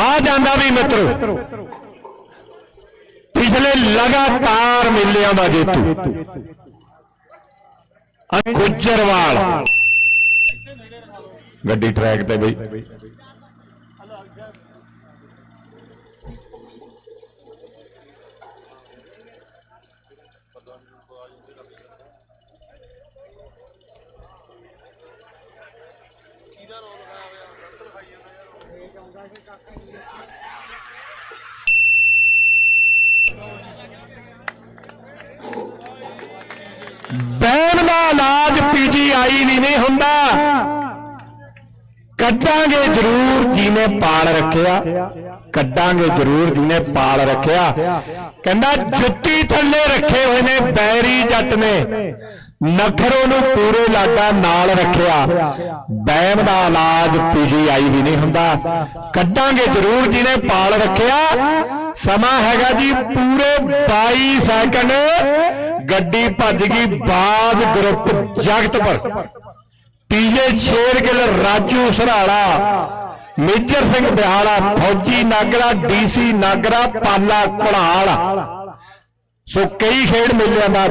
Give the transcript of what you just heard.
ਆ ਜਾਂਦਾ ਵੀ ਮਿੱਤਰੋ। ਪਿਛਲੇ ਲਗਾਤਾਰ ਮੇਲਿਆਂ ਦਾ ਜੇਤੂ। ਗੁੱਜਰਵਾਲ। ਗੱਡੀ ਟਰੈਕ ਤੇ ਬਈ। ਬੈਨ ਦਾ ਇਲਾਜ ਪੀਜੀਆਈ ਵੀ ਨਹੀਂ ਹੁੰਦਾ। ਕੱਢਾਂਗੇ ਜ਼ਰੂਰ ਜਿਹਨੇ ਪਾਲ ਰੱਖਿਆ। ਕੱਢਾਂਗੇ ਜ਼ਰੂਰ ਜਿਹਨੇ ਪਾਲ ਰੱਖਿਆ। ਕਹਿੰਦਾ ਜੁੱਤੀ ਥੱਲੇ ਰੱਖੇ ਹੋਏ ਨੇ, ਬੈਰੀ ਜੱਟ ਨੇ। ਨਖਰੋਂ ਨੂੰ ਪੂਰੇ ਲਾਡਾ ਨਾਲ ਰੱਖਿਆ। ਬੈਮ ਦਾ ਇਲਾਜ ਪੀਜੀਆਈ ਵੀ ਨਹੀਂ ਹੁੰਦਾ। ਕੱਢਾਂਗੇ ਜ਼ਰੂਰ ਜਿਹਨੇ ਪਾਲ ਰੱਖਿਆ। ਸਮਾਂ ਹੈਗਾ ਜੀ ਪੂਰੇ 22 ਸੈਕਿੰਡ। ਗੱਡੀ ਭੱਜ ਗਈ ਬਾਦ group Jagatpur. PJ Shergill Raju Sarara, Major Singh Bihala, Fauji Nagra, DC Nagra, ਪਾਲਾ ਘੜਾਲ। ਸੋ ਕਈ ਖੇਡ ਮੇਲਿਆਂ ਦਾ